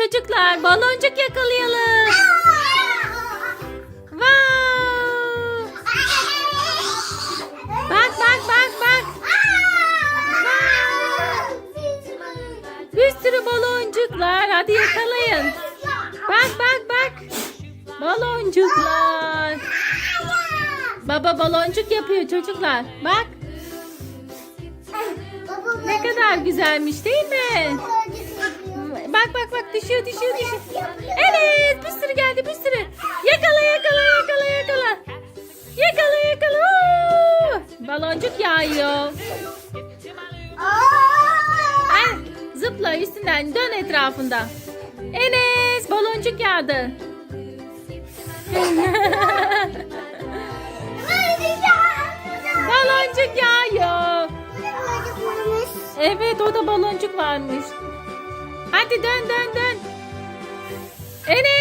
çocuklar baloncuk yakalayalım. Wow. Bak bak bak bak. Bir sürü baloncuklar. Hadi yakalayın. Bak bak bak. Baloncuklar. Baba baloncuk yapıyor çocuklar. Bak ne kadar güzelmiş değil mi? Bak bak bak düşüyor düşüyor düşüyor. Evet bir sürü geldi bir sürü. Yakala yakala yakala yakala. Yakala yakala. Oo! Baloncuk yağıyor. Ay, zıpla üstünden dön etrafında. Enes baloncuk yağdı. baloncuk yağıyor. Evet o da baloncuk varmış. Hadi dön dön dön. Enes